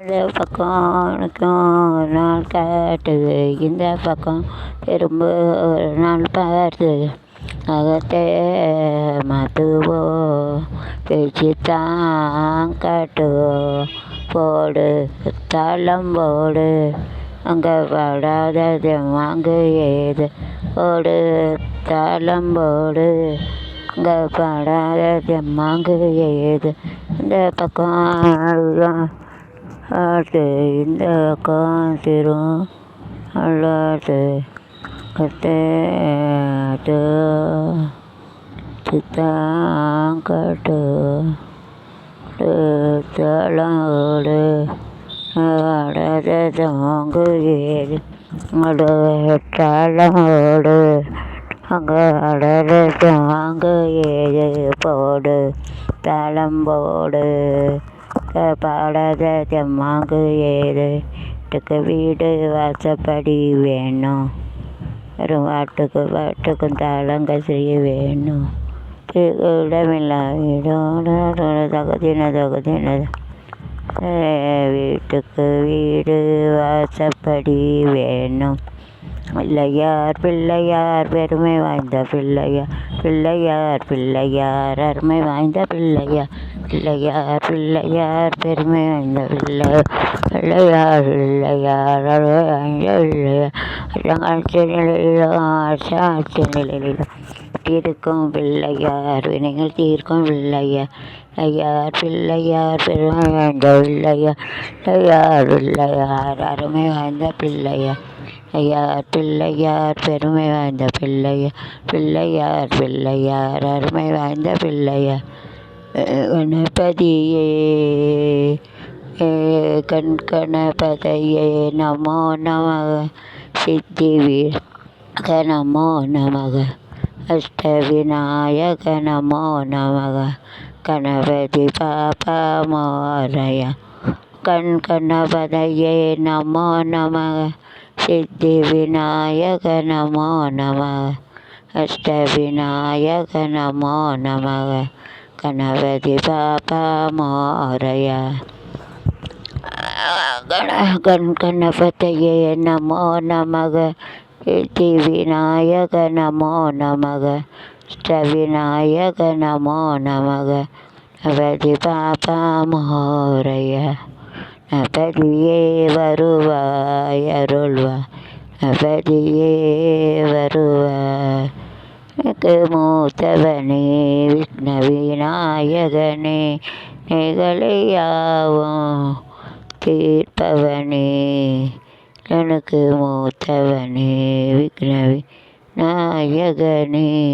இந்த பக்கம் உனக்கும் ஒரு நாள் காட்டுது. இந்த பக்கம் திரும்ப ஒரு நாள் பார்த்து அகத்தை மாற்றுவோம் பேச்சுத்தான் காட்டுவோம் போடு தாளம் போடு அங்கே பாடாதது வாங்கு ஏது? போடு தாளம் போடு அங்கே படாதது மாங்கு ஏது? இந்த பக்கம் அதுதான் ஆட்டு இந்த பக்கம் திரும் அல்லாட்டு கட்டேட்டு சித்தாங்கட்டு தளோடு அடத தாங்கு ஏது தளோடு அங்கே அடத தாங்கு ஏது போடு. தளம்போடு பாடாத மாங்கு ஏது வீடு வாசப்படி வேணும். ஒரு வாட்டுக்கு வாட்டுக்கும் தாளங்கசி வேணும். இடமில்லா தகுதின தகுதின. வீட்டுக்கு வீடு வாசப்படி வேணும். பிள்ளையார் பிள்ளையார் பெருமை வாய்ந்த பிள்ளையார் பிள்ளையார் பிள்ளையார் அருமை வாய்ந்த பிள்ளையார் பிள்ளையார் பிள்ளையார் பெருமை வாய்ந்த பிள்ளை பிள்ளையார் பிள்ளையார் அருமை வாய்ந்த பிள்ளையார் அச்சங்காட்சி நிலையிலும் ஆட்சி நிலையிலும் தீர்க்கும் பிள்ளையார் வினைகள் தீர்க்கும் பிள்ளையார். ஐயார் பிள்ளையார் பெருமை வாய்ந்த பிள்ளையார். பிள்ளையார் பிள்ளையார் அருமை வாய்ந்த பிள்ளையார். ஐயார் பிள்ளையார் பெருமை வாய்ந்த பிள்ளையார். பிள்ளையார் பிள்ளையார் அருமை வாய்ந்த பிள்ளையார். கணபதியே கண் கணபதையே நமோ நமக. சித்தி வீரக நமோ நமக. அஷ்ட விநாயக நமோ நமக. கணபதி பாபா மோரய கண் கணபதையே நமோ நமக. சித்தி விநாயக நமோ நமக. அஷ்ட விநாயக நமோ நமக. கணபதி பாபா மோரய கண கணபத்தையே நமோ நமக. சித்தி விநாயக நமோ நமக. ஸ்டவிநாயக நமோ நமக. நபதி பாபா மோரய நபதியே வருவாய் அருள்வா நபதியே வருவாய். எனக்கு மூத்தவனே விஷ்ண விநாயகனே நிகழையாவும் தீர்ப்பவனே. எனக்கு மூத்தவனே விக்னவி நாயகனே.